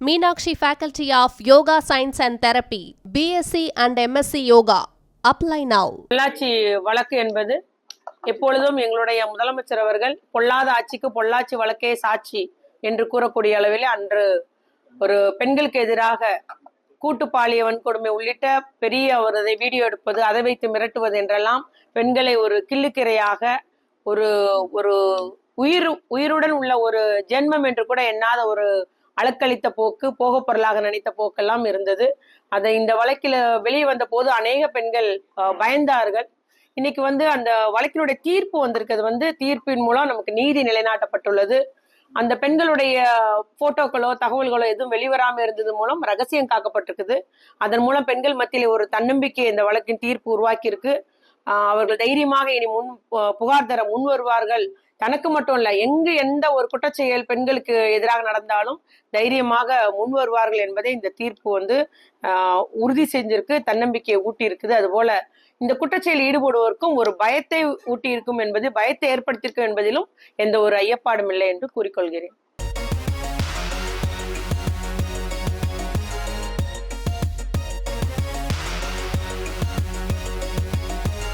Meenakshi faculty of yoga science and therapy BSc and MSc yoga apply now Pollachi வழக்கு என்பது எப்பொழுதும் எங்களுடைய முதலமைச்சர் அவர்கள் பொல்லாத ஆட்சிக்கு பொள்ளாச்சி வழக்கே சாட்சி என்று கூறக்கூடிய அளவில் அன்று ஒரு பெண்களுக்கு எதிராக கூட்டு பாலிய வன்கொடுமை உள்ளிட்ட பெரிய ஒரு அதை வீடியோ எடுப்பது அதை வைத்து மிரட்டுவது என்றெல்லாம் பெண்களை ஒரு கிள்ளுக்கிரையாக ஒரு ஒரு உயிர் உயிருடன் உள்ள ஒரு ஜென்மம் என்று கூட எண்ணாத ஒரு அலக்களித்த போக்கு போகப் பொருளாக நினைத்த போக்கெல்லாம் இருந்தது. அதை இந்த வழக்கில் வெளியே வந்த போது அநேக பெண்கள் பயந்தார்கள். இன்னைக்கு வந்து அந்த வழக்கினுடைய தீர்ப்பு வந்திருக்கிறது வந்து தீர்ப்பின் மூலம் நமக்கு நீதி நிலைநாட்டப்பட்டுள்ளது. அந்த பெண்களுடைய போட்டோக்களோ தகவல்களோ எதுவும் வெளிவராமல் இருந்தது மூலம் ரகசியம் காக்கப்பட்டிருக்குது. அதன் மூலம் பெண்கள் மத்தியில் ஒரு தன்னம்பிக்கை இந்த வழக்கின் தீர்ப்பு உருவாக்கியிருக்கு. அவர்கள் தைரியமாக இனி முன் பு- புகார் தர முன் வருவார்கள். தனக்கு மட்டும் இல்ல எங்கு எந்த ஒரு குற்றச்செயல் பெண்களுக்கு எதிராக நடந்தாலும் தைரியமாக முன் வருவார்கள் என்பதை இந்த தீர்ப்பு வந்து உறுதி செஞ்சிருக்கு தன்னம்பிக்கையை ஊட்டி இருக்குது அதுபோல இந்த குற்றச்செயல் ஈடுபடுவோருக்கும் ஒரு பயத்தை ஊட்டி இருக்கும் என்பது பயத்தை ஏற்படுத்தியிருக்கும் என்பதிலும் எந்த ஒரு ஐயப்பாடும் இல்லை என்று கூறிக்கொள்கிறேன்.